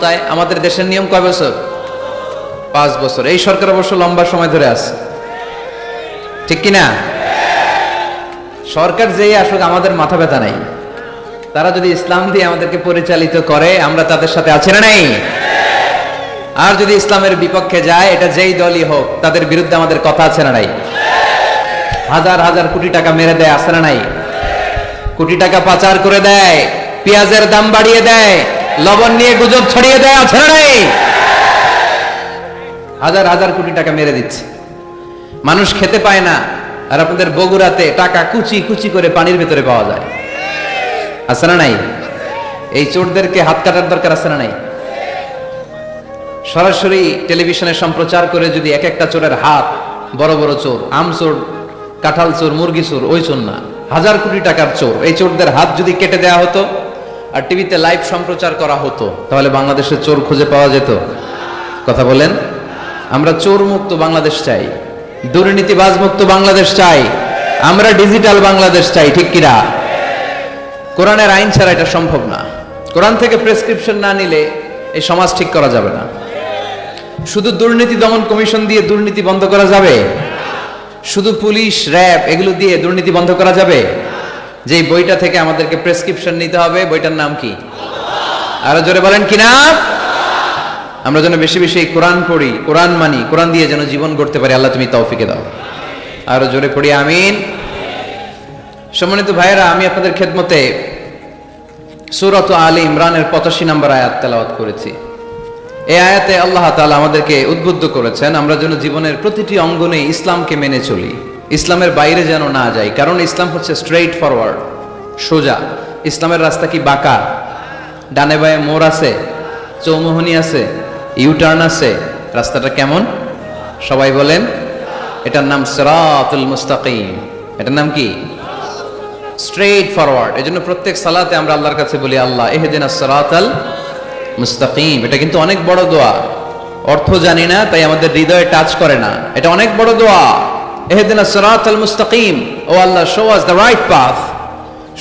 ক্ষমতায় আমাদের দেশের নিয়ম কয় বছর? পাঁচ বছর। এই সরকার অবশ্য লম্বা সময় ধরে আছে। ঠিক কিনা? সরকার যেই আসুক, আমাদের মাথা ব্যথা নাই। তারা যদি ইসলাম দিয়ে আমাদেরকে পরিচালিত করে, আমরা তাদের সাথে আছি না নাই? আর যদি ইসলামের বিপক্ষে যায়, এটা যেই দলই হোক, তাদের বিরুদ্ধে আমাদের কথা আছে না নাই? হাজার হাজার কোটি টাকা মেরে দেয়, আছে না নাই? কোটি টাকা পাচার করে দেয়, পেঁয়াজের দাম বাড়িয়ে দেয় লবণ নিয়ে গুজব ছড়িয়ে দেয় আছে হাজার হাজার কোটি টাকা মেরে দিচ্ছে। মানুষ খেতে পায় না, আর আপনাদের বগুড়াতে টাকা কুচি কুচি করে পানির ভেতরে পাওয়া যায়। আছে না নাই? এই চোরদেরকে হাত কাটার দরকার আছে না নাই? সরাসরি টেলিভিশনে সম্প্রচার করে যদি এক একটা চোরের হাত, বড় বড় চোর, আম চোর, কাঁঠাল চোর, মুরগি চোর, ওই চোর না। হাজার কোটি টাকার চোর। এই চোরদের হাত যদি কেটে দেওয়া হতো আর টিভিতে লাইভ সম্প্রচার করা হতো, তাহলে বাংলাদেশের চোর খুঁজে পাওয়া যেত। কথা বলেন আমরা চোর মুক্ত বাংলাদেশ চাই দুর্নীতিবাজ মুক্ত বাংলাদেশ চাই, আমরা ডিজিটাল বাংলাদেশ চাই, ঠিক কিনা কোরআনের আইন ছাড়া এটা সম্ভব না। কোরআন থেকে প্রেসক্রিপশন না নিলে এই সমাজ ঠিক করা যাবে না। শুধু দুর্নীতি দমন কমিশন দিয়ে দুর্নীতি বন্ধ করা যাবে? শুধু পুলিশ, র্যাব, এগুলো দিয়ে দুর্নীতি বন্ধ করা যাবে? যে বইটা থেকে আমাদেরকে প্রেসক্রিপশন নিতে হবে, বইটার নাম কি? আরও জোরে বলেন, কি নাম? আমরা যেন বেশি বেশি কোরআন পড়ি, কোরআন মানি, কোরআন দিয়ে যেন জীবন গড়তে পারি, আল্লাহ তুমি তৌফিকে দাও। আরও জোরে পড়ি, আমিন। সম্মানিত ভাইয়েরা, আমি আপনাদের খেদমতে সুরত আলী ইমরানের পঁচাশি নম্বর আয়াত তেলাওয়াত করেছি। এই আয়াতে আল্লাহ তাআলা আমাদেরকে উদ্বুদ্ধ করেছেন, আমরা যেন জীবনের প্রতিটি অঙ্গনে ইসলামকে মেনে চলি। ইসলামের বাইরে যেন না যায় কারণ ইসলাম হচ্ছে স্ট্রেইট ফরওয়ার্ড সোজা। ইসলামের রাস্তা কি বাঁকা? ডানে বায়ে মোড় আছে, চৌমোহনী আছে ইউটার্ন আছে। রাস্তাটা কেমন? সবাই বলেন, এটার নাম সিরাতুল মুস্তাকিম। এটার নাম কি? স্ট্রেট ফরওয়ার্ড এই জন্য প্রত্যেক সালাতে আমরা আল্লাহর কাছে বলি, আল্লাহ, এহেদিন সিরাতাল মুস্তাকিম। এটা কিন্তু অনেক বড় দোয়া। অর্থ জানি না, তাই আমাদের হৃদয়ে টাচ করে না। এটা অনেক বড় দোয়া। এহেদিন সিরাতাল মুস্তাকিম ও Allah show us the right path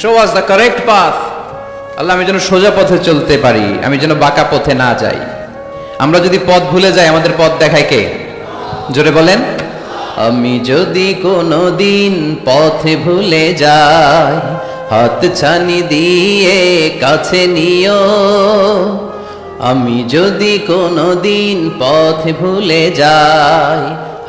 show us the correct path Allah, আমি যেন সোজা পথে চলতে পারি, আমি যেন বাঁকা পথে না যাই। আমরা যদি পথ ভুলে যাই, আমাদের পথ দেখায় কে? জোরে বলেন, আমি যদি কোনো দিন পথে ভুলে যাই, হাত ছানি দিয়ে কাছে নিও। আমি যদি কোনো দিন পথে ভুলে যাই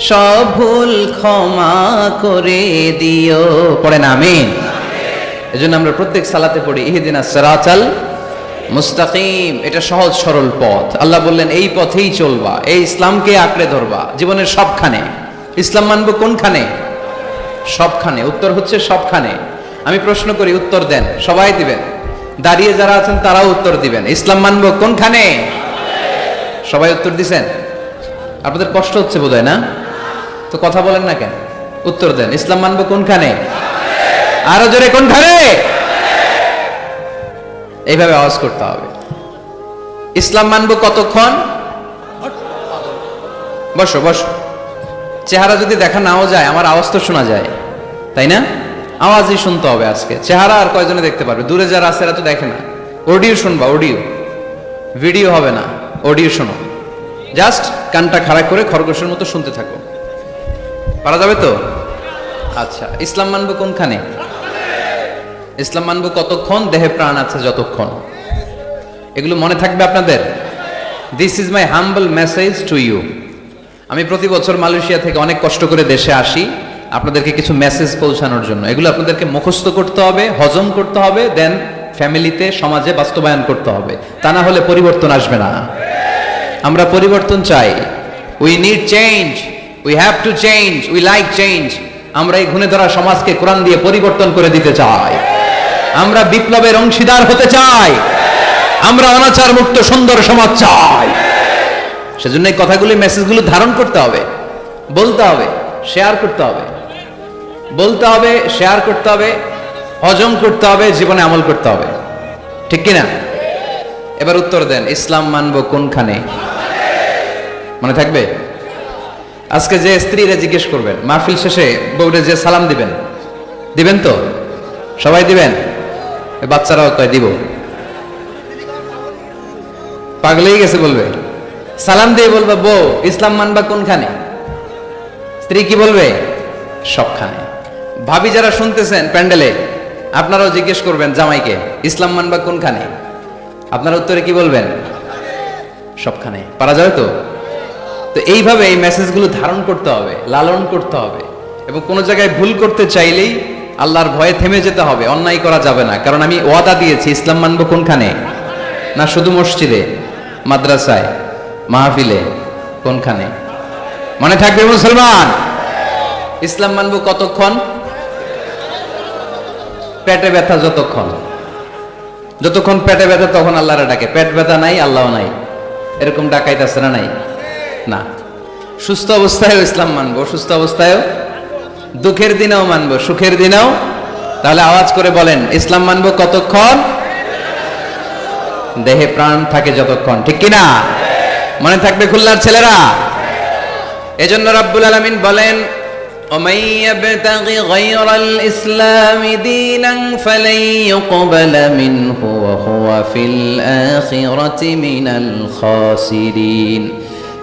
সব ভুল ক্ষমা করে দিও। পড়েন আমিন। এজন্য আমরা প্রত্যেক সালাতে পড়ি, ইহদিনা সিরাতাল মুস্তাকিম। এটা সহজ, সরল পথ। আল্লাহ বললেন, এই পথেই চলবা, এই ইসলামকে আঁকড়ে ধরবা, জীবনের সবখানে। ইসলাম মানবো কোনখানে? সবখানে। উত্তর হচ্ছে সবখানে। আমি প্রশ্ন করি, উত্তর দেন, সবাই দিবেন? দাঁড়িয়ে যারা আছেন, তারাও উত্তর দিবেন। ইসলাম মানবো কোনখানে? সবাই উত্তর দিছেন? আপনাদের কষ্ট হচ্ছে বোধহয়, না? তো কথা বলেন না কেন? উত্তর দেন। ইসলাম মানবো কোনখানে? আরও জোরে, কোনখানে? এইভাবে আওয়াজ করতে হবে। ইসলাম মানবো কতক্ষণ? বসো বসো। চেহারা যদি দেখা নাও যায়, আমার আওয়াজ তো শোনা যায়, তাই না? আওয়াজই শুনতে হবে আজকে। চেহারা আর কয়জনে দেখতে পারবে? দূরে যারা আছে, এরা তো দেখে না। অডিও শুনবা, অডিও। ভিডিও হবে না, অডিও শোনো। জাস্ট কানটা খাড়া করে খরগোশের মতো শুনতে থাকো। পারা যাবে তো? আচ্ছা ইসলাম মানবো কোনখানে? ইসলাম মানবো কতক্ষণ? দেহে প্রাণ আছে যতক্ষণ। এগুলো মনে থাকবে আপনাদের? This is my humble message to you আমি প্রতি বছর মালয়েশিয়া থেকে অনেক কষ্ট করে দেশে আসি, আপনাদেরকে কিছু মেসেজ পৌঁছানোর জন্য। এগুলো আপনাদেরকে মুখস্থ করতে হবে, হজম করতে হবে দেন ফ্যামিলিতে সমাজে বাস্তবায়ন করতে হবে। তা না হলে পরিবর্তন আসবে না। আমরা পরিবর্তন চাই। We need change we have to change we like change আমরা এই ঘুণে ধরা সমাজকে কোরআন দিয়ে পরিবর্তন করে দিতে চাই। আমরা বিপ্লবের অংশীদার হতে চাই। আমরা অনাচার মুক্ত সুন্দর সমাজ চাই। সেজন্য এই কথাগুলি মেসেজগুলো ধারণ করতে হবে। বলতে হবে শেয়ার করতে হবে। বলতে হবে শেয়ার করতে হবে, হজম করতে হবে, জীবনে আমল করতে হবে। ঠিক কিনা? এবার উত্তর দেন, ইসলাম মানব কোনখানে? মনে থাকবে? আজকে যে স্ত্রীরা জিজ্ঞেস করবেন, মাহফিল শেষে বউরে যে সালাম দিবেন দিবেন তো? সবাই দিবেন? বাচ্চারাও কয় দিব। পাগলেই গেছে বলবে। সালাম দিয়ে বলবে, বউ, ইসলাম মানবা কোনখানে? স্ত্রী কি বলবে? সবখানে। ভাবি যারা শুনতেছেন প্যান্ডেলে, আপনারাও জিজ্ঞেস করবেন জামাইকে, ইসলাম মানবা কোনখানে? আপনার উত্তরে কি বলবেন? সবখানে। পারা যাবে তো? তো এইভাবে এই মেসেজগুলো ধারণ করতে হবে, লালন করতে হবে। এবং কোনো জায়গায় ভুল করতে চাইলেই আল্লাহর ভয়ে থেমে যেতে হবে, অন্যায় করা যাবে না। কারণ আমি ওয়াদা দিয়েছি, ইসলাম মানব কোনখানে? না শুধু মসজিদে, মাদ্রাসায়, মাহফিলে, কোনখানে? মনে থাকবে মুসলমান? ইসলাম মানব কতক্ষণ? পেটে ব্যথা যতক্ষণ। যতক্ষণ পেটে ব্যথা তখন আল্লাহরা ডাকে। পেট ব্যথা নাই আল্লাহ নাই। এরকম ডাকাইতেছে না নাই। না সুস্থ অবস্থায়ও ইসলাম মানবো অসুস্থ অবস্থায়ও দুঃখের দিনেও মানবো সুখের দিনেও তাহলে আওয়াজ করে বলেন ইসলাম মানবো কতক্ষণ দেহে প্রাণ থাকে যতক্ষণ ঠিক কিনা মনে থাকবে খুলনার ছেলেরা এজন্য রাব্বুল আলামিন বলেন ومن يبتغ غير الإسلام دينا فلن يقبل منه وهو في الآخرة من الخاسرين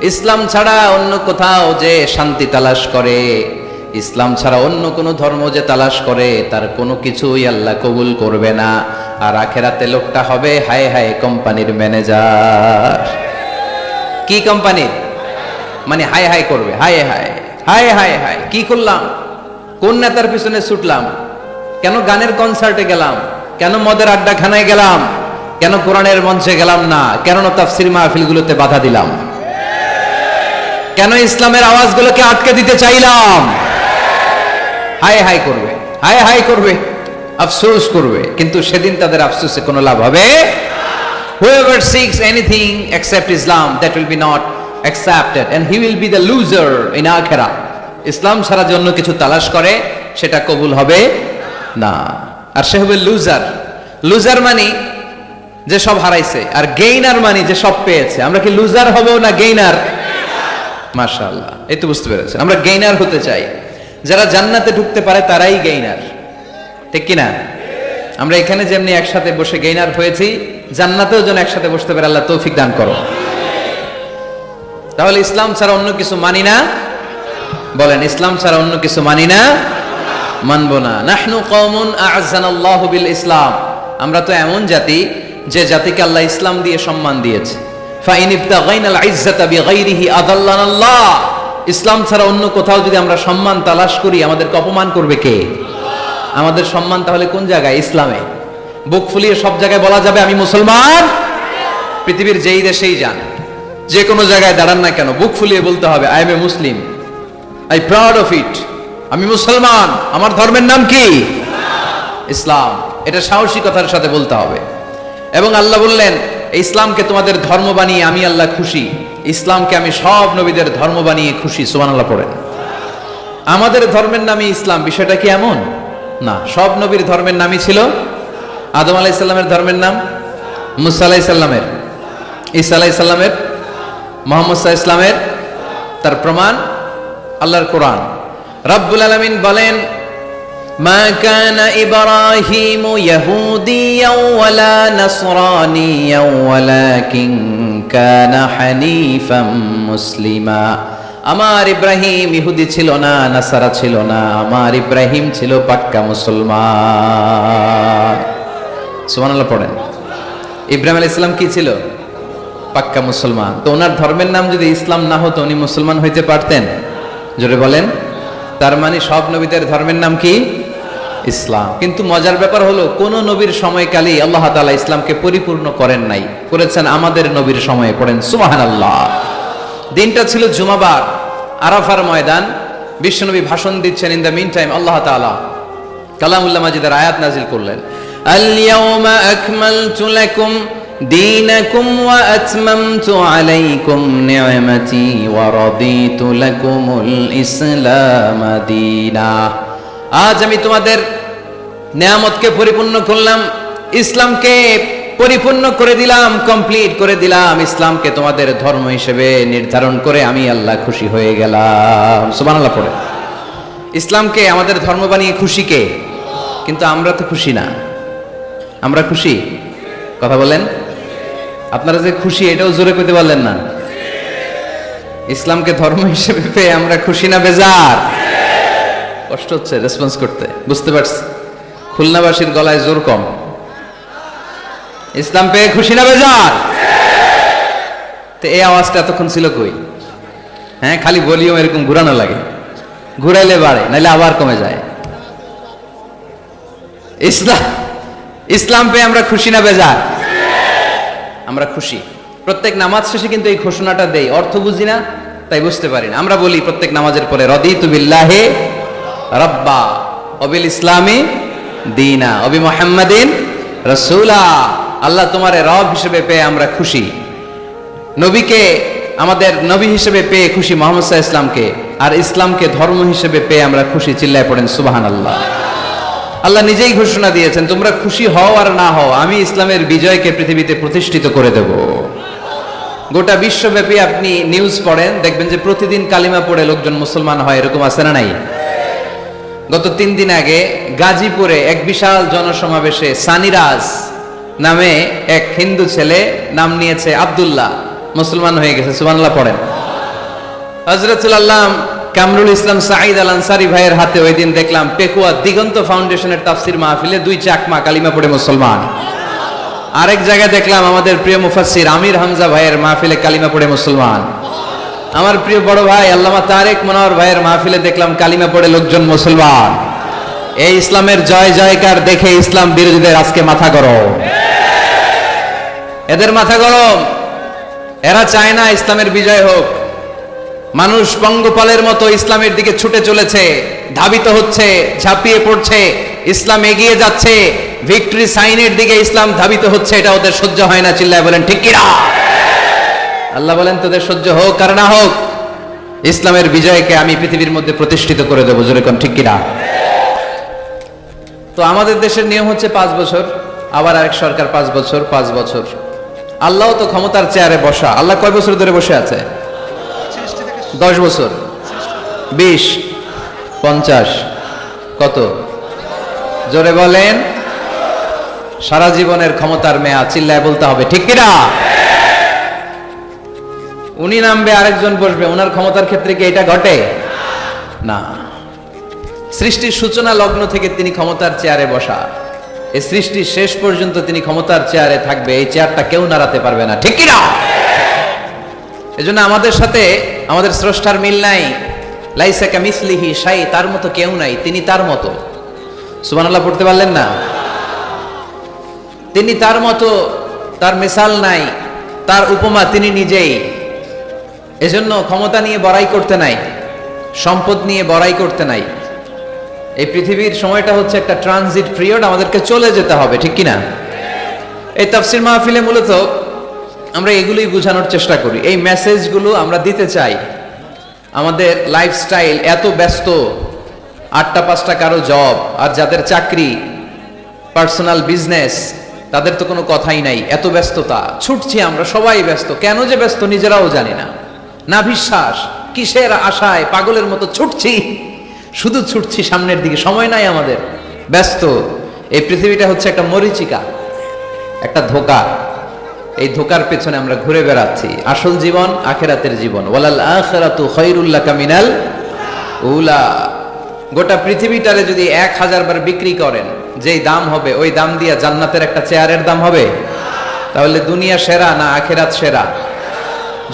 ইসলাম ছাড়া অন্য কোথাও যে শান্তি তালাশ করে, ইসলাম ছাড়া অন্য কোনো ধর্ম যে তালাশ করে, তার কোনো কিছুই আল্লাহ কবুল করবে না। আর আখেরাতে লোকটা হবে, হায় হায়, কোম্পানির ম্যানেজার। কি কোম্পানি? মানে হাই হাই করবে হাই হাই হাই হাই হাই কি করলাম কোন নেতার পিছনে ছুটলাম? কেন গানের কনসার্টে গেলাম? কেন মদের আড্ডাখানায় গেলাম? কেন কোরআনের মঞ্চে গেলাম না? কেন তাফসির মাহফিলগুলোতে বাধা দিলাম? কেন ইসলামের আওয়াজগুলোকে আটকে দিতে চাইলাম? হাই হাই করবে হাই হাই করবে, আফসোস করবে, কিন্তু সেদিন তাদের আফসোসে কোনো লাভ হবে? Whoever seeks anything except Islam, that will be not accepted, and he will be the loser in akhirah. ইসলাম ছাড়া জন্য কিছু তালাশ করে, সেটা কবুল হবে না। আর সে হবে লুজার লুজার মানে যে সব হারাইছে, আর গেইনার মানে যে সব পেয়েছে। আমরা কি লুজার হব না গেইনার এই তো বুঝতে পেরেছেন। আমরা গেইনার হতে চাই। যারা জান্নাতে ঢুকতে পারে, তারাই গেইনার ঠিক কিনা? আমরা এখানে যেমনি একসাথে বসে গেইনার হয়েছি, জান্নাতেও যেন একসাথে বসতে পারে, আল্লাহ তৌফিক দান করো। তাহলে ইসলাম ছাড়া অন্য কিছু মানি না? বলেন, ইসলাম ছাড়া অন্য কিছু মানি না? মানবো না। নাহনু কওমুন আ'আজ্জানাল্লাহু বিল ইসলাম। আমরা তো এমন জাতি যে জাতিকে আল্লাহ ইসলাম দিয়ে সম্মান দিয়েছে। ইসলাম ছাড়া অন্য কোথাও যদি আমরা সম্মান তালাশ করি, আমাদেরকে অপমান করবে কে? আমাদের সম্মান তাহলে কোন জায়গায়? ইসলামে। বুক ফুলিয়ে সব জায়গায় বলা যাবে, আমি মুসলমান? পৃথিবীর যেই দেশেই যান, যে কোনো জায়গায় দাঁড়ান না কেন, বুক ফুলিয়ে বলতে হবে I am a Muslim I proud of it আমি মুসলমান, আমার ধর্মের নাম কি? ইসলাম, এটা সাহসিকতার সাথে বলতে হবে। এবং আল্লাহ বললেন ইসলামকে তোমাদের ধর্ম বানিয়ে আমি আল্লাহ খুশি। ইসলামকে আমি সব নবীদের ধর্ম বানিয়ে খুশি সুমান আল্লাহ পড়েন। আমাদের ধর্মের নামই ইসলাম, বিষয়টা কি এমন? না, সব নবীর ধর্মের নামই ছিল আদম আলাইসাল্লামের ধর্মের নাম, মুসা আলাইসাল্লামের ঈসা আলাইসাল্লামের মোহাম্মদ সাহা ইসলামের তার প্রমাণ, আল্লাহর কোরআন। রব্বুল আলমিন বলেন ما كان إبراهيم يهوديا ولا نصرانيا ولكن كان حنيفا مسلما আমার ইব্রাহিম ইহুদি ছিল না নাসারা ছিল না আমার ইব্রাহিম ছিল পাক্কা মুসলমান সুবহানাল্লাহ পড়েন ইব্রাহিম আলাইহিস সালাম কি ছিল পাক্কা মুসলমান তো ওনার ধর্মের নাম যদি ইসলাম না হতো উনি মুসলমান হইতে পারতেন জোরে বলেন তার মানে সব নবীদের ধর্মের নাম কি ইসলাম কিন্তু মজার ব্যাপার হলো কোন নবীর সময়কালে আল্লাহ তাআলা ইসলামকে পরিপূর্ণ করেন নাই করেছেন আমাদের নবীর সময়ে পড়েন সুবাহান আল্লাহ দিনটা ছিল জুমাবার আরাফার ময়দান বিশ্বনবী ভাষণ দিচ্ছেন ইন দ্য মিন টাইম আল্লাহ তাআলা কালামুল্লাহ মাজিদের আয়াত নাজিল করলেন اليوم أكملت لكم دينكم وأتممت عليكم نعمتي ورضيت لكم الإسلام دينا আজ আমি তোমাদের নিয়ামতকে পরিপূর্ণ করলাম, ইসলামকে পরিপূর্ণ করে দিলাম কমপ্লিট করে দিলাম, ইসলামকে তোমাদের ধর্ম হিসেবে নির্ধারণ করে আমি আল্লাহ খুশি হয়ে গেলাম। সুবহানাল্লাহ পড়ে। ইসলামকে, আমাদের ধর্ম বানিয়ে খুশি কে? কিন্তু আমরা তো খুশি না। আমরা খুশি? কথা বলেন। আপনারা যে খুশি, এটাও জোরে পেতে পারলেন না। ইসলামকে ধর্ম হিসেবে পেয়ে আমরা খুশি না, বেজার। কষ্ট হচ্ছে রেসপন্স করতে। বুঝতে পারছি। খুলনাবাসীর গলায় জোর কম। ইসলাম পেয়ে খুশি না বেজার? তো এই আওয়াজটা এতক্ষণ ছিল কই? হ্যাঁ খালি ভলিউম এরকম ঘুরানো লাগে। ঘুরাইলে বাড়ে নাহলে আবার কমে যায়। ইসলাম ইসলাম পেয়ে আমরা খুশি না বেজার? আমরা খুশি। প্রত্যেক নামাজ শেষে কিন্তু এই ঘোষণাটা দেই। অর্থ বুঝি না, তাই বুঝতে পারি না। আমরা বলি, প্রত্যেক নামাজের পরে, রদিতু বিল্লাহে রব্বা। অবিল ইসলামী দিনা। অবি মোহাম্মদিন রসুলা। আল্লাহ তোমারে রব হিসেবে পেয়ে আমরা খুশি। নবীকে, আমাদের নবী হিসেবে পেয়ে খুশি মোহাম্মদ সাহা ইসলামকে আর ইসলামকে ধর্ম হিসেবে পেয়ে আমরা খুশি, চিল্লায় পড়েন সুবাহান আল্লাহ আল্লাহ নিজেই ঘোষণা দিয়েছেন, তোমরা খুশি হও আর না হও, আমি ইসলামের বিজয়কে পৃথিবীতে প্রতিষ্ঠিত করে দেব। গোটা বিশ্বব্যাপী আপনি নিউজ পড়েন, দেখবেন যে প্রতিদিন কালিমা পড়ে লোকজন মুসলমান হয়, এরকম আছে না নাই? গত তিন দিন আগে গাজীপুরে এক বিশাল জনসমাবেশে সানিরাজ নামে এক হিন্দু ছেলে নাম নিয়েছে আব্দুল্লাহ। মুসলমান হয়ে গেছে, সুবহানাল্লাহ পড়েন। হজরতুল আল্লাহ কামরুল ইসলাম সাঈদ আল আনসারি ভাইয়ের হাতে ওই দিন দেখলাম পেকুয়া দিগন্ত ফাউন্ডেশনের তাফসির মাহফিলে দুই চাকমা কালিমা পড়ে মুসলমান। আরেক জায়গায় দেখলাম আমাদের প্রিয় মুফাসসির আমির হামজা ভাইয়ের মাহফিলে কালিমা পড়ে মুসলমান। আমার প্রিয় বড় ভাই আল্লামা তারেক মনোহর ভাইয়ের মাহফিলে দেখলাম কালিমা পড়ে লোকজন মুসলমান। এই ইসলামের জয় জয়কার দেখে ইসলাম বিরোধীদের আজকে মাথা গরম। এদের মাথা গরম। এরা চায় না ইসলামের বিজয় হোক। মানুষ পঙ্গপালের মতো ইসলামের দিকে ছুটে চলেছে, ধাবিত হচ্ছে, ঝাঁপিয়ে পড়ছে, ইসলাম এগিয়ে যাচ্ছে, ভিক্টরি সাইনের দিকে ইসলাম ধাবিত হচ্ছে, এটা ওদের সহ্য হয় না, চিল্লায় বলেন, ঠিক কিনা? আল্লাহ বলেন, তোদের সহ্য হোক আর না হোক, ইসলামের বিজয়কে আমি পৃথিবীর মধ্যে প্রতিষ্ঠিত করে দেবো। যেরকম ঠিক কিনা? তো আমাদের দেশের নিয়ম হচ্ছে পাঁচ বছর, আবার আরেক সরকার পাঁচ বছর পাঁচ বছর। আল্লাহ তো ক্ষমতার চেয়ারে বসা। আল্লাহ কয় বছর ধরে বসে আছে? দশ বছর। বিশ। পঞ্চাশ। কত? জোরে বলেন, সারা জীবনের ক্ষমতার মেয়া চিল্লায় বলতে হবে, ঠিক কিনা? উনি নামবে, আরেকজন বসবে। ওনার ক্ষমতার ক্ষেত্রে কি এটা ঘটে? না। সৃষ্টির সূচনা লগ্ন থেকে তিনি ক্ষমতার চেয়ারে বসা। এই সৃষ্টির শেষ পর্যন্ত তিনি ক্ষমতার চেয়ারে থাকবে। এই চেয়ারটা কেউ নাড়াতে পারবে না। ঠিক কিনা? এজন্য আমাদের সাথে আমাদের স্রষ্টার মিল নাই। লাইসাকা মিসলিহি সাই তার মতো কেউ নাই। তিনি তার মতো। সুবহানাল্লাহ, পড়তে পারলেন না? তিনি তার মতো, তার মিসাল নাই, তার উপমা তিনি নিজেই। এজন্য ক্ষমতা নিয়ে বড়াই করতে নাই, সম্পদ নিয়ে বড়াই করতে নাই। এই পৃথিবীর সময়টা হচ্ছে একটা ট্রানজিট পিরিয়ড, আমাদেরকে চলে যেতে হবে, ঠিক কিনা? এই তাফসির মাহফিলে মূলত আমরা এগুলোই বোঝানোর চেষ্টা করি। এই মেসেজগুলো আমরা দিতে চাই। আমাদের লাইফস্টাইল এত ব্যস্ত, আটটা পাঁচটা কারও জব, আর যাদের চাকরি, পার্সোনাল বিজনেস, তাদের তো কোনো কথাই নাই। এত ব্যস্ততা, ছুটছি আমরা, সবাই ব্যস্ত। কেন যে ব্যস্ত নিজেরাও জানি না। না বিশ্বাস, কিসের আশায় পাগলের মতো ছুটছি? শুধু ছুটছি সামনের দিকে, সময় নাই আমাদের। ব্যস্ত, এই পৃথিবীটা হচ্ছে একটা মরিচিকা, একটা ধোকা। এই ধোকার পেছনে আমরা ঘুরে বেড়াচ্ছি। আসল জীবন আখেরাতের জীবন। ওয়ালাল আখেরাতু খৈরুল্লাহ কামিনাল উলা। গোটা পৃথিবীটারে যদি এক হাজার বার বিক্রি করেন, যেই দাম হবে, ওই দাম দিয়া জান্নাতের একটা চেয়ারের দাম হবে? তাহলে দুনিয়া সেরা না আখেরাত সেরা?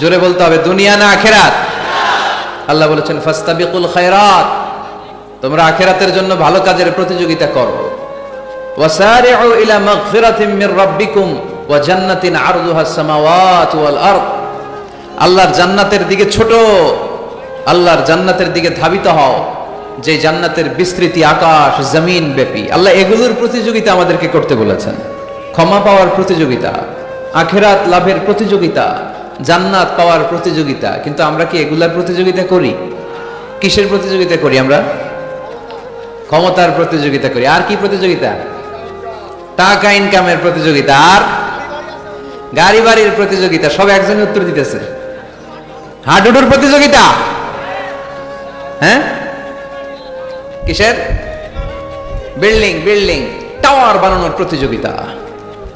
জোরে বলতে হবে, দুনিয়া না আখেরাত। আল্লাহ বলেছেন, ফাস্তাবিকুল খায়রাত, তোমরা আখেরাতের জন্য ভালো কাজের প্রতিযোগিতা করো। ওয়াসারিউ ইলা মাগফিরাতিম মির রাব্বিকুম ওয়া জান্নাতিন আরদুহা সামাওয়াত ওয়াল আরদ। আল্লাহর জান্নাতের দিকে ছোট, আল্লাহর জান্নাতের দিকে ধাবিত হও। যে জান্নাতের বিস্তৃতি আকাশ, জমিন ব্যাপী। আল্লাহ এগুলোর প্রতিযোগিতা আমাদেরকে করতে বলেছেন। ক্ষমা পাওয়ার প্রতিযোগিতা, আখেরাত লাভের প্রতিযোগিতা জান্নাত পাওয়ার প্রতিযোগিতা, কিন্তু আমরা কি এগুলার প্রতিযোগিতা করি? কিসের প্রতিযোগিতা করি আমরা? ক্ষমতার প্রতিযোগিতা করি। আর কি প্রতিযোগিতা? টাকা ইনকামের প্রতিযোগিতা। আর গাড়ি বাড়ির প্রতিযোগিতা। সব একজনই উত্তর দিতেছে। হাডুডুর প্রতিযোগিতা? হ্যাঁ? কিসের? বিল্ডিং বিল্ডিং, টাওয়ার বানানোর প্রতিযোগিতা।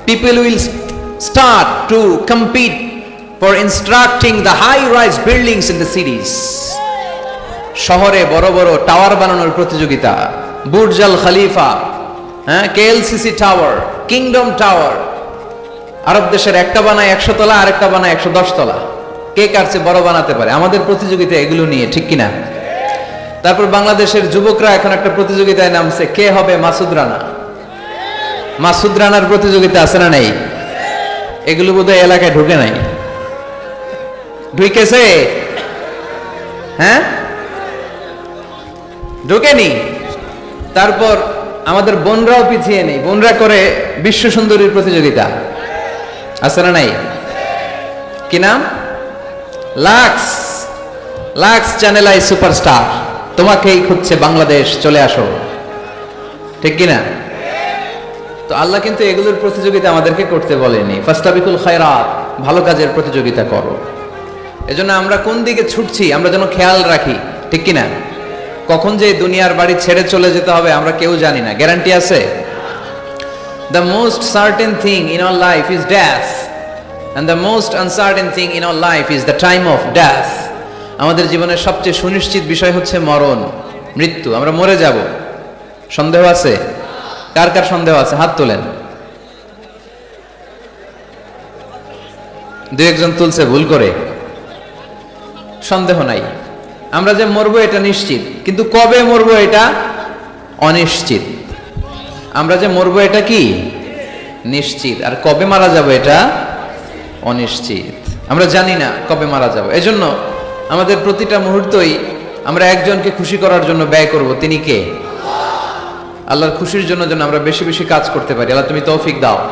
People will start to compete for instructing the high rise buildings in the cities শহরে বড় বড় টাওয়ার বানানোর প্রতিযোগিতা। বুর্জাল খালিফা হ্যাঁ কেএলসিসি টাওয়ার কিংডম টাওয়ার আরব দেশের একটা বানায় একশো তলা, আরেকটা বানায় একশো দশ তলা। কে কার চেয়ে বড় বানাতে পারে? আমাদের প্রতিযোগিতা এগুলো নিয়ে, ঠিক কিনা? তারপর বাংলাদেশের যুবকরা এখন একটা প্রতিযোগিতায় নামছে, কে হবে মাসুদ রানা? মাসুদ রানার প্রতিযোগিতা আছে না নেই? এগুলো বোধহয় এলাকায় ঢুকে নাই। ঢুকেছে? হ্যাঁ? ঢুকেনি? তারপর আমাদের বোনরাও পিছিয়ে নেই। বোনরা করে বিশ্ব সুন্দরীর প্রতিযোগিতা। আছে না নাই? কি নাম? Lux. Lux channel I superstar. তোমাকেই খুঁজছে বাংলাদেশ। চলে আসো। ঠিক কি না? তো আল্লাহ কিন্তু এগুলোর প্রতিযোগিতা আমাদেরকে করতে বলেনি। ফাস্তাবিকুল খায়রাত। ভালো কাজের প্রতিযোগিতা করো। এজন্য আমরা কোন দিকে ছুটছি, আমরা যেন খেয়াল রাখি, ঠিক কি না কখন যে দুনিয়ার বাড়ি ছেড়ে চলে যেতে হবে আমরা কেউ জানি না, গ্যারান্টি আছে? The most certain thing in our life is death and the most uncertain thing in our life is the time of death আমাদের জীবনের সবচেয়ে সুনিশ্চিত বিষয় হচ্ছে মরণ, মৃত্যু, আমরা মরে যাব। সন্দেহ আছে? কার কার সন্দেহ আছে? হাত তোলেন। দু একজন তুলছে ভুল করে। সন্দেহ নাই। আমরা যে মরবো এটা নিশ্চিত, কিন্তু কবে মরবো এটা অনিশ্চিত? আমরা যে মরবো এটা কি? নিশ্চিত। আর কবে মারা যাব এটা অনিশ্চিত। আমরা জানি না কবে মারা যাব। এজন্য আমাদের প্রতিটা মুহূর্তই আমরা একজনকে খুশি করার জন্য ব্যয় করব। তিনি কে? আল্লাহর খুশির জন্য যেন আমরা বেশি বেশি কাজ করতে পারি। আল্লাহ তুমি তৌফিক দাও।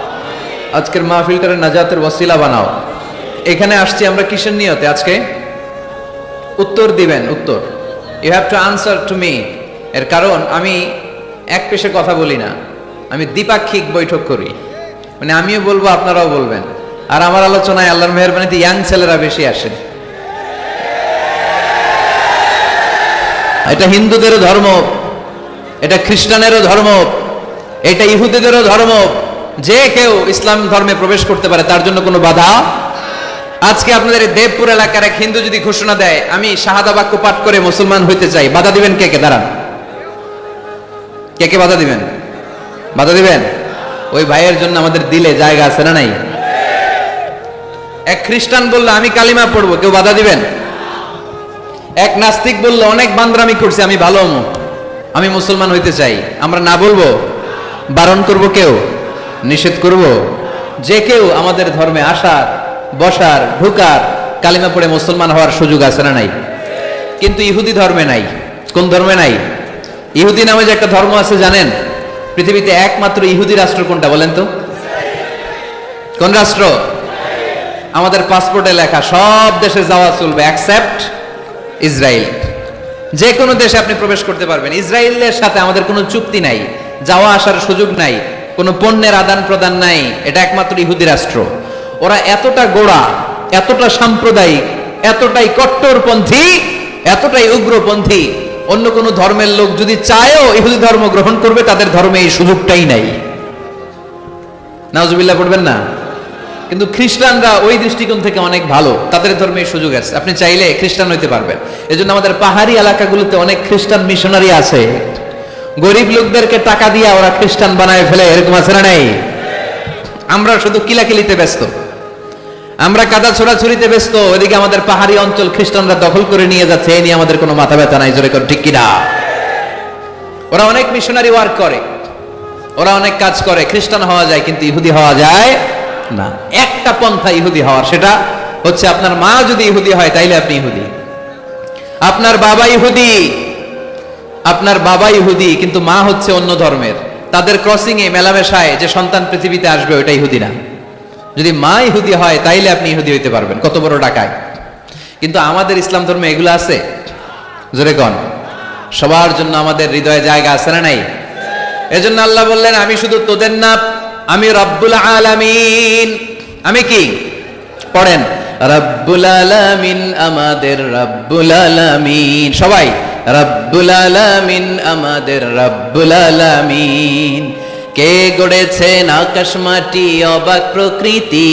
আজকের মাহফিলটারে নাজাতের ওসিলা বানাও। এখানে আসছি আমরা কিসের নিয়তে আজকে? উত্তর দিবেন, উত্তর। You have to answer to me এর কারণ, আমি এক পেশে কথা বলি না। আমি দ্বিপাক্ষিক বৈঠক করি। মানে আমিও বলব, আপনারাও বলবেন। আর আমার আলোচনায় আল্লাহর মেহরবানিতে ইয়াং ছেলেরা বেশি আসে এটা হিন্দুদেরও ধর্ম। এটা খ্রিস্টানেরও ধর্ম। এটা ইহুদিদেরও ধর্ম। যে কেউ ইসলাম ধর্মে প্রবেশ করতে পারে, তার জন্য কোনো বাধা আজকে আপনাদের দেবপুর এলাকার এক হিন্দু যদি ঘোষণা দেয়, আমি শাহাদা বাক্য পাঠ করে মুসলমান হইতে চাই, বাধা দিবেন কে কে? দাঁড়ান। কে কে বাধা দিবেন? বাধা দিবেন? ওই ভাইয়ের জন্য আমাদের দিলে জায়গা আছে না নাই? এক খ্রিস্টান বলল, আমি কালিমা পড়ব, কেউ বাধা দিবেন? এক নাস্তিক বলল, অনেক বান্দ্রামি করছে, আমি ভালো আমি মুসলমান হইতে চাই। আমরা না বলব? বারণ করব কেউ? নিষেধ করব? যে কেউ আমাদের ধর্মে আসার বসার, ঢুকার, কালিমা পড়ে মুসলমান হওয়ার সুযোগ আছে না নাই? কিন্তু ইহুদি ধর্মে নাই। কোন ধর্মে নাই? ইহুদি নামে যে একটা ধর্ম আছে, জানেন? পৃথিবীতে একমাত্র ইহুদি রাষ্ট্র কোনটা বলেন তো? কোন রাষ্ট্র? আমাদের পাসপোর্টে লেখা, সব দেশে যাওয়া চলবে অ্যাকসেপ্ট ইসরায়েল যে কোনো দেশে আপনি প্রবেশ করতে পারবেন। ইসরায়েলের সাথে আমাদের কোনো চুক্তি নাই, যাওয়া আসার সুযোগ নাই, কোনো পণ্যের আদান প্রদান নাই, এটা একমাত্র ইহুদি রাষ্ট্র। ওরা এতটা গোড়া, এতটা সাম্প্রদায়িক, এতটাই কট্টরপন্থী, এতটাই উগ্রপন্থী। অন্য কোনো ধর্মের লোক যদি চায়ও ইহুদি ধর্ম গ্রহণ করবে, তাদের ধর্মে এই সুযোগটাই নাই। নাওজুবিল্লাহ পড়বেন না? কিন্তু খ্রিস্টানরা ওই দৃষ্টিকোণ থেকে অনেক ভালো। তাদের ধর্মে এই সুযোগ আছে। আপনি চাইলে খ্রিস্টান হইতে পারবেন। এজন্য আমাদের পাহাড়ি এলাকাগুলোতে অনেক খ্রিস্টান মিশনারি আছে। গরিব লোকদেরকে টাকা দিয়ে ওরা খ্রিস্টান বানায় ফেলে, এরকম আছে না নাই? আমরা শুধু কিলাকিলিতে ব্যস্ত। আমরা কাদা ছোড়াছুরিতে ব্যস্ত, ওইদিকে আমাদের পাহাড়ি অঞ্চল খ্রিস্টানরা দখল করে নিয়ে যাচ্ছে এই নিয়ে আমাদের কোনো মাথা ব্যথা নাই, জোরে ঠিক কিনা? ওরা অনেক মিশনারি ওয়ার্ক করে, ওরা অনেক কাজ করে, খ্রিস্টান হওয়া যায় কিন্তু ইহুদি হওয়া যায় না। একটা পন্থা ইহুদি হওয়ার, সেটা হচ্ছে আপনার মা যদি ইহুদি হয়, তাইলে আপনি ইহুদি। আপনার বাবা ইহুদি, আপনার বাবা ইহুদি, কিন্তু মা হচ্ছে অন্য ধর্মের। তাদের ক্রসিং এ মেলামেশায় যে সন্তান পৃথিবীতে আসবে, ওইটা ইহুদি না। যদি মা ইহুদি হয়, তাইলে আপনি ইহুদি হইতে পারবেন। কত বড় ডাকায় কিন্তু আমাদের ইসলাম ধর্মে এগুলো আছে? জোরে কন। সবার জন্য আমাদের হৃদয়ে জায়গা আছে না নাই? এজন্য আল্লাহ বললেন, আমি শুধু তোদের না আমি রব্বুল আলামিন। আমি কি? পড়েন, রব্বুল আলামিন আমাদের রব্বুল আলামিন। সবাই, রব্বুল আলামিন আমাদের রব্বুল আলামিন। কে গড়েছেন আকাশ মাটি, অবাক প্রকৃতি?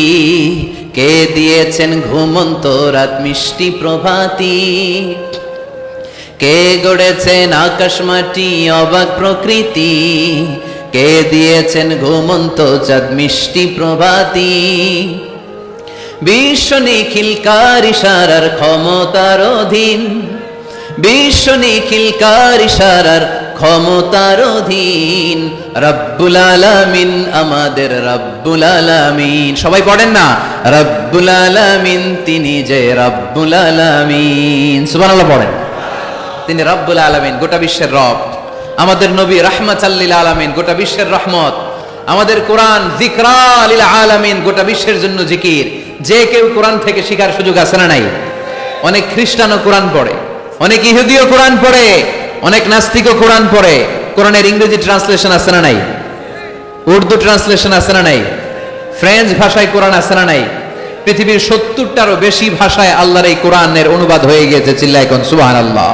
কে দিয়েছেন ঘুমন্ত রাত মিষ্টি প্রভাতী? কে গড়েছেন আকাশ মাটি, অবাক প্রকৃতি? কে দিয়েছেন ঘুমন্ত চাঁদ মিষ্টি প্রভাতী? বিশ্ব নিখিল নিখিলকার ইশারার ক্ষমতার অধীন? বিশ্ব নিখিল নিখিলকার ইশারার ক্ষমতার অধীন। রব্বুল আলামিন আমাদের রব্বুল আলামিন। সবাই পড়েন না? রব্বুল আলামিন তিনি যে রব্বুল আলামিন। সুবহানাল্লাহ পড়েন। তিনি রব্বুল আলামিন, গোটা বিশ্বের রব। আমাদের নবী রাহমাত আল্লিল আলামিন, গোটা বিশ্বের রহমত। আমাদের কোরআন জিকরা লিল আলামিন, গোটা বিশ্বের জন্য জিকির যে কেউ কোরআন থেকে শিখার সুযোগ আছে না নাই? অনেক খ্রিস্টানও কোরআন পড়ে, অনেক ইহুদিও কোরআন পড়ে। অনেক নাস্তিকও কোরআন পড়ে। কোরআনের ইংরেজি ট্রান্সলেশন আছে না নাই? উর্দু ট্রান্সলেশন আছে না নাই? ফ্রেঞ্চ ভাষায় কোরআন আছে না নাই? পৃথিবীর সত্তরটারও বেশি ভাষায় আল্লাহর এই কোরআনের অনুবাদ হয়ে গেছে চিল্লায় কোন সুবহান আল্লাহ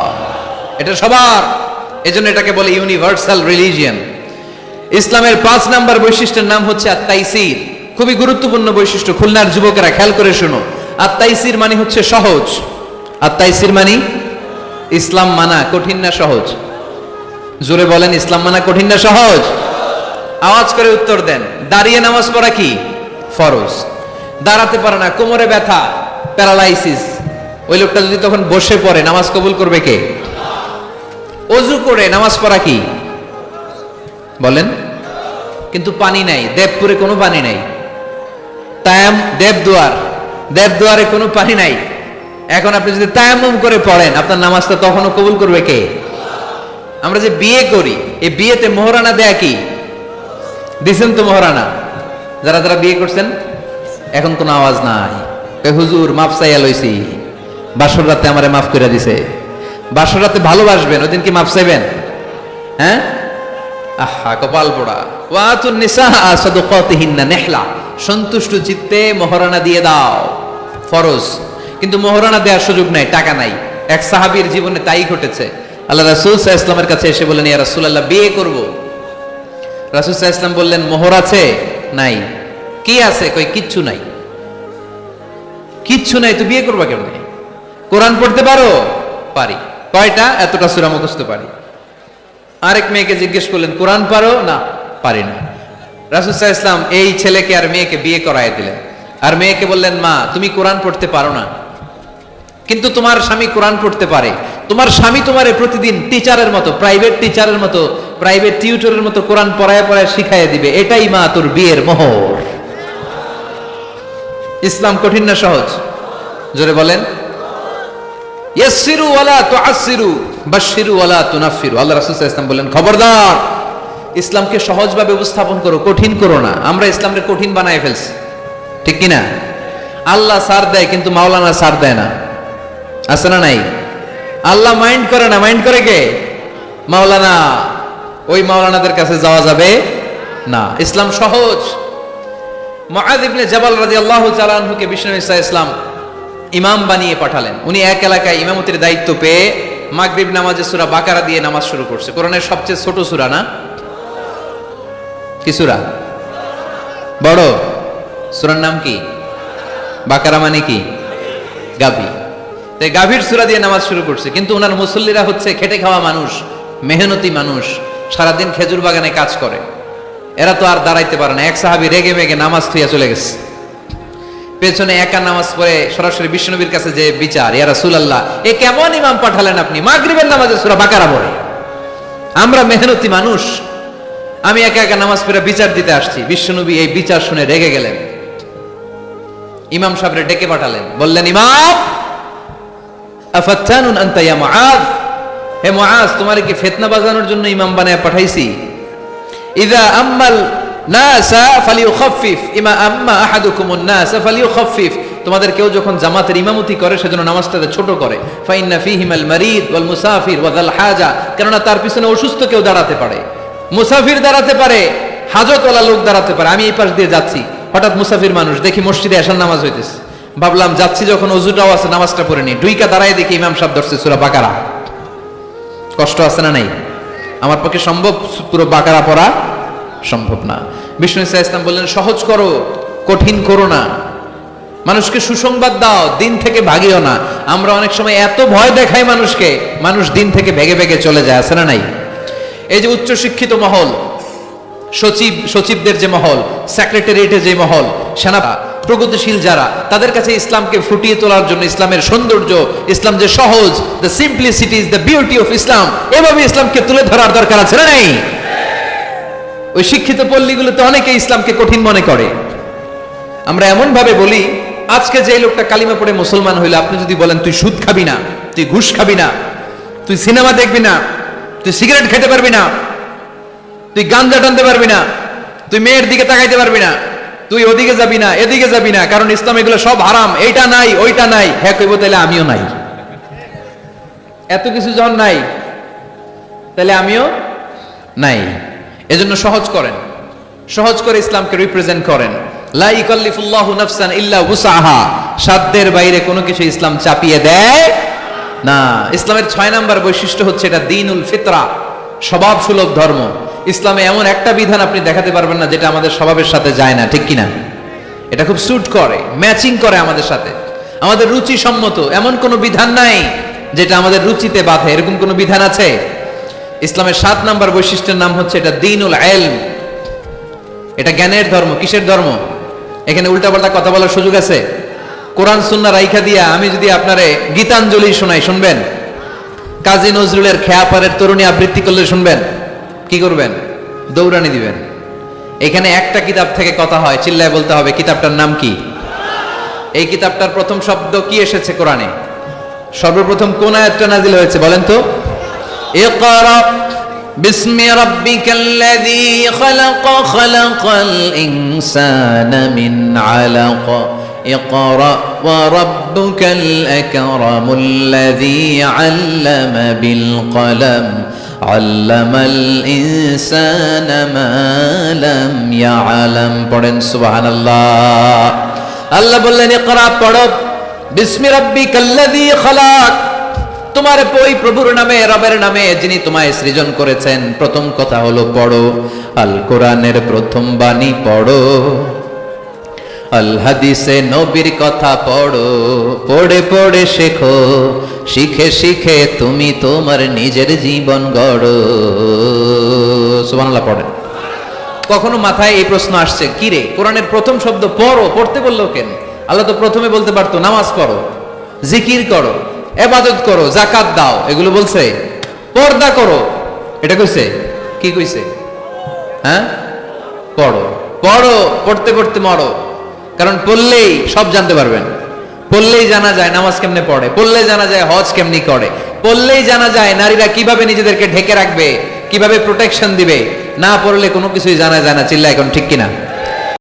এটা সবার। এজন্য এটাকে বলে ইউনিভার্সাল রিলিজিয়ন ইসলামের পাঁচ নাম্বার বৈশিষ্ট্যের নাম হচ্ছে আত্মাইসির খুবই গুরুত্বপূর্ণ বৈশিষ্ট্য। খুলনার যুবকেরা খেয়াল করে শোনো। আত্মাইসির মানে হচ্ছে সহজ। আত্মাইসির মানে ইসলাম মানা কঠিন না সহজ? জোরে বলেন, ইসলাম মানা কঠিন না সহজ? আওয়াজ করে উত্তর দেন, দাঁড়িয়ে নামাজ পড়া কি? ফরজ। দাঁড়াতে পারে না, কোমরে ব্যথা, প্যারালাইসিস। ওই লোকটা যদি তখন বসে পড়ে, নামাজ কবুল করবে কে? অজু করে নামাজ পড়া কি? বলেন। কিন্তু পানি নাই, দেবপুরে কোনো পানি নাই। তায়াম, দেবদুয়ার। দেবদুয়ারে কোনো পানি নাই। এখন আপনি যদি তায়ামুম করে পড়েন, আপনার নামাজটা তখনও কবুল করবে কে? আমরা যে বিয়ে করি, এই বিয়েতে মোহরানা দেয়া কি? দিছেন তো মোহরানা? যারা যারা বিয়ে করছেন, এখন কোনো আওয়াজ নাই। হুজুর, মাফ চাইয়া লইছি। বাসর রাতে আমারে মাফ করে দিছে। বাসর রাতে ভালোবাসবেন, ওই দিন কি মাফ চাইবেন? হ্যাঁ? আহা, কপাল পোড়া। ওয়াতুন নিসা সাদুকাতিহিন্না নেহলা। সন্তুষ্ট চিত্তে মোহরানা দিয়ে দাও। ফরজ। কিন্তু মোহরানা দেওয়ার সুযোগ নাই, টাকা নাই। এক সাহাবীর জীবনে তাই ঘটেছে। আল্লাহ রাসূল সাল্লাল্লাহু ইসলামের কাছে এসে বললেন, ইয়া রাসূলুল্লাহ, বিয়ে করব? রাসূল সাল্লাল্লাহু ইসলাম বললেন, মোহর আছে? নাই। কি আছে? কই, কিচ্ছু নাই। কিচ্ছু নাই, তো বিয়ে করবা কেমনে? কোরআন পড়তে পারো? পারি। কয়টা? এতটা সুরা মুখস্থ পারি। আরেক মেয়েকে জিজ্ঞেস করলেন, কোরআন পারো? না, পারি না। রাসুসাহ ইসলাম এই ছেলেকে আর মেয়েকে বিয়ে করায় দিলেন। আর মেয়েকে বললেন, মা, তুমি কোরআন পড়তে পারো না। কিন্তু তোমার স্বামী কোরআন পড়তে পারে। তোমার স্বামী তোমারে প্রতিদিন টিচারের মতো প্রাইভেট টিচারের মতো প্রাইভেট টিউটরের মতো কোরআন পড়ায় পড়ায় শিখাইয়ে দিবে। এটাই মা তোর বিয়ের মোহর। ইসলাম কঠিন না সহজ? জোরে বলেন। আল্লাহ আলাইহি খবরদার, ইসলামকে করো, কঠিন করো না। আমরা কঠিন বানায় ফেলছি। ঠিক কি না আল্লাহ সার দেয়, কিন্তু মাওলানা সার দেয় না। আছে না নাই? আল্লাহ মাইন্ড করে না মাইন্ড করে কে? মাওলানা, ওই মাওলানাদের কাছে যাওয়া যাবে না। ইসলাম সহজ। মুআয ইবনে জাবাল বিষ্ণু ঈসা ইসলাম ইমাম বানিয়ে পাঠালেন। উনি এক এলাকায় ইমামতির দায়িত্ব পেয়ে মাগরিব নামাজে সূরা বাকারা দিয়ে নামাজ শুরু করছে। কোরআনের সবচেয়ে ছোট সূরা না? কি সূরা? বড়? সূরার নাম কি? বাকারা মানে কি? গাভী। তাই গাভীর সূরা দিয়ে নামাজ শুরু করছে। কিন্তু ওনার মুসল্লিরা হচ্ছে খেটে খাওয়া মানুষ, মেহনতি মানুষ, সারাদিন খেজুর বাগানে কাজ করে। এরা তো আর দাঁড়াইতে পারে না। এক সাহাবি রেগে মেগে নামাজ থুইয়া চলে গেছে। পেছনে একা নামাজ পড়ে সরাসরি বিষ্ণুনবীর কাছে যে বিচার, ইয়া রাসূলুল্লাহ, এ কেমন ইমাম পাঠালেন আপনি? মাগরিবের নামাজে সূরা বাকারা পড়ে। আমরা মেহনতি মানুষ। আমি একা একা নামাজ পড়ে বিচার দিতে আসছি। বিশ্বনবী এই বিচার শুনে রেগে গেলেন। ইমাম সাহেবরে ডেকে পাঠালেন। বললেন, ইমাম আফাত্তানুন আনতা ইয়া মুআজ হে মুআজ তোমারে কি ফিতনা বাজানোর জন্য ইমাম বানায় পাঠাইছি? আম্মাল নাসা ইমা আম্মা আহাদুকুমুন নাসা তোমাদের কেউ যখন জামাতের ইমামতি করে, সেজন্য নামাজটাকে ছোট করে। ফাইন্না ফিহিমাল মারিদ ওয়াল মুসাফির ওয়া যাল হাজা। কেননা তার পিছনে অসুস্থ কেউ দাঁড়াতে পারে। মুসাফির দাঁড়াতে পারে, হাজতওয়ালা লোক দাঁড়াতে পারে। আমি এই পাশ দিয়ে যাচ্ছি। হঠাৎ মুসাফির মানুষ দেখি মসজিদে আসার নামাজ হইতেছে। ভাবলাম, যাচ্ছি যখন অজুটাও আছে, নামাজটা পড়ে নি ডুইকা দাঁড়ায় দেখি ইমাম সাহেব ধরছে সুরা বাকারা। কষ্ট আছে না নাই? আমার পক্ষে সম্ভব পুরো বাকারা পড়া সম্ভব না। বিষ্ণু ইসা ইসলাম বললেন, সহজ করো, কঠিন করো না। মানুষকে সুসংবাদ দাও, দিন থেকে ভাগিও না। আমরা অনেক সময় এত ভয় দেখাই মানুষকে, মানুষ দিন থেকে ভেগে ভেগে চলে যায়, আছে না নাই? এই যে উচ্চ শিক্ষিত মহল, সচিব, সচিবদের যে মহল সেক্রেটারিয়েটের যে মহল, সেনা প্রগতিশীল যারা, তাদের কাছে ইসলামকে ফুটিয়ে তোলার জন্য ইসলামের সৌন্দর্য, ইসলাম যে সহজ the simplicity is the beauty of Islam এভাবে ইসলামকে তুলে ধরার দরকার আছে না ওই শিক্ষিত পল্লীগুলোতে অনেকে ইসলামকে কঠিন মনে করে। আমরা এমন ভাবে বলি, আজকে যে লোকটা কালিমা পড়ে মুসলমান হইল, আপনি যদি বলেন, তুই সুদ খাবি না, তুই ঘুষ খাবি না, তুই সিনেমা দেখবি না, তুই সিগারেট খেতে পারবি না, তুই গাঞ্জা টানতে পারবি না, তুই মেয়ের দিকে তাকাইতে পারবি না তুই ওদিকে যাবি না, এদিকে যাবি না, কারণ ইসলাম এগুলো সব হারাম। এইটা নাই, ওইটা নাই। হ্যাঁ কইব তাহলে আমিও নাই। এত কিছু যখন নাই তাহলে আমিও নাই। এজন্য সহজ করেন। সহজ করে ইসলামকে রিপ্রেজেন্ট করেন। বাইরে কোনো কিছু ইসলাম চাপিয়ে দেয় না। ইসলামের ছয় নাম্বার বৈশিষ্ট্য হচ্ছে এটা দিনুল ফিতরা স্বভাব সুলভ ধর্ম। ইসলামে এমন একটা বিধান আপনি দেখাতে পারবেন না যেটা আমাদের স্বভাবের সাথে যায় না, ঠিক কিনা? এটা খুব স্যুট করে ম্যাচিং করে আমাদের সাথে। আমাদের রুচি সম্মত, এমন কোনো বিধান নাই যেটা আমাদের রুচিতে বাধে। এরকম কোনো বিধান আছে? ইসলামের সাত নাম্বার বৈশিষ্ট্যের নাম হচ্ছে এটা দিনুল এলম। এটা জ্ঞানের ধর্ম, কিসের ধর্ম? এখানে উল্টাপাল্টা কথা বলার সুযোগ আছে? কোরআন সুন্না রাইখা দিয়া আমি যদি আপনারে গীতাঞ্জলি শোনাই, শুনবেন? কাজী নজরুলের খেয়াপারের তরুণী আবৃত্তি করলে শুনবেন? কি করবেন? দৌড়ানি দিবেন। এখানে একটা কিতাব থেকে কথা হয়, চিল্লায় বলতে হবে, কিতাবটার নাম কি? এই কিতাবটার প্রথম শব্দ কি এসেছে কোরআনে? সর্বপ্রথম কোন আয়াতটা নাজিল হয়েছে বলেন তো? ইকরা বিসমি রাব্বিকাল্লাযী খালাক, খালাকাল ইনসানা মিন আলাক। ইকরা ওয়া রাব্বুকাল আকরামুল্লাযী আল্লামা বিল কলম। আল্লামাল ইনসানা মা লাম ইয়ালাম। পড়েন সুবহানাল্লাহ। আল্লাহ বললেন, ইকরা, পড়ো। বিসমি রাব্বিকাল্লাযী খালাক। তোমার ওই প্রভুর নামে, রবের নামে, যিনি তোমায় সৃজন করেছেন। প্রথম কথা হলো পড়ো। আল কোরআনের প্রথম বাণী পড়ো। আল হাদিসে নবীর কথা পড়ো। পড়ে পড়ে শেখো। শিখে শিখে তুমি তোমার নিজের জীবন গড়। সুবহানাল্লাহ, পড়েন। কখনো মাথায় এই প্রশ্ন আসছে, কি রে? কোরআনের প্রথম শব্দ পড়ো, পড়তে বলল কেন? আল্লাহ তো প্রথমে বলতে পারতো, নামাজ পড়ো, জিকির করো, এবাদত করো জাকাত দাও। এগুলো বলছে, পর্দা করো। এটা কইছে? কি কইছে? হ্যাঁ? পড়ো। পড়ো, পড়তে পড়তে মরো। কারণ পড়লেই সব জানতে পারবেন। পড়লেই জানা যায় নামাজ কেমনে পড়ে, পড়লেই জানা যায় হজ কেমনি করে, পড়লেই জানা যায় নারীরা কীভাবে নিজেদেরকে ঢেকে রাখবে, কীভাবে প্রোটেকশন দিবে, না পড়লে কোনো কিছুই জানা যায় না চিল্লা এখন ঠিক কিনা?